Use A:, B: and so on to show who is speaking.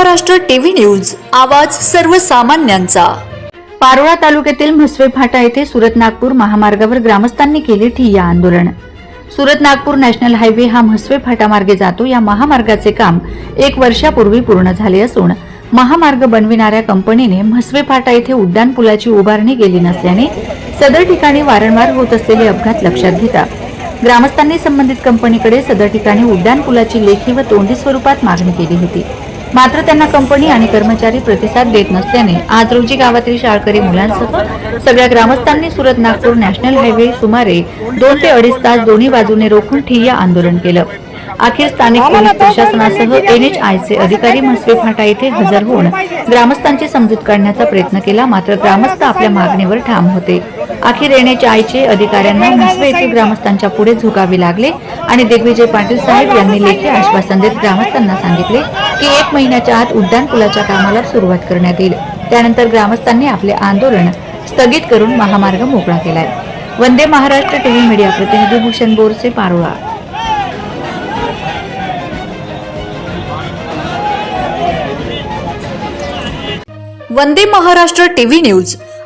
A: Maharashtra TV news आवाज सर्वसामान्यांचा.
B: पारोळा तालुक्यातील म्हसवे फाटा येथे सुरत नागपूर महामार्गावर ग्रामस्थांनी केले ठिय्या आंदोलन. सुरत नागपूर नॅशनल हायवे हा म्हसवे फाटा मार्गे जातो. या महामार्गाचे काम एक वर्षापूर्वी पूर्ण झाले असून महामार्ग बनविणाऱ्या कंपनीने म्हसवे फाटा येथे उड्डाण पुलाची उभारणी केली नसल्याने सदर ठिकाणी वारंवार होत असलेले अपघात लक्षात घेता ग्रामस्थांनी संबंधित कंपनीकडे सदर ठिकाणी उड्डाण पुलाची लेखी व तोंडी स्वरूपात मागणी केली होती. मात्र त्यांना कंपनी आणि कर्मचारी प्रतिसाद देत नसल्याने आज रोजी गावातील शाळकरी मुलांसह सगळ्या ग्रामस्थांनी सुरत नागपूर नॅशनल हायवे सुमारे दोन ते अडीच तास दोन्ही बाजूने रोखून ठिय्या आंदोलन केलं. अखेर स्थानिक पोलीस प्रशासनासह चे अधिकारी म्हसवे फाटा येथे हजर होऊन ग्रामस्थांची समजूत काढण्याचा प्रयत्न केला मात्र ग्रामस्थ आपल्या मागणीवर ठाम होते. अखेर आईचे अधिकाऱ्यांना म्हसवे येथील ग्रामस्थांच्या पुढे झुकावे लागले आणि दिग्विजय पाटील साहेब यांनी लेखी आश्वासन देत ग्रामस्थांना सांगितले की एक महिन्याच्या आत उड्डाण पुलाच्या कामाला सुरुवात करण्यात येईल. त्यानंतर ग्रामस्थांनी आपले आंदोलन स्थगित करून महामार्ग मोकळा केलाय. वंदे महाराष्ट्र टीव्ही मीडिया प्रतिनिधी भूषण बोरसे पारोळा.
A: वंदे महाराष्ट्र टीव्ही न्यूज.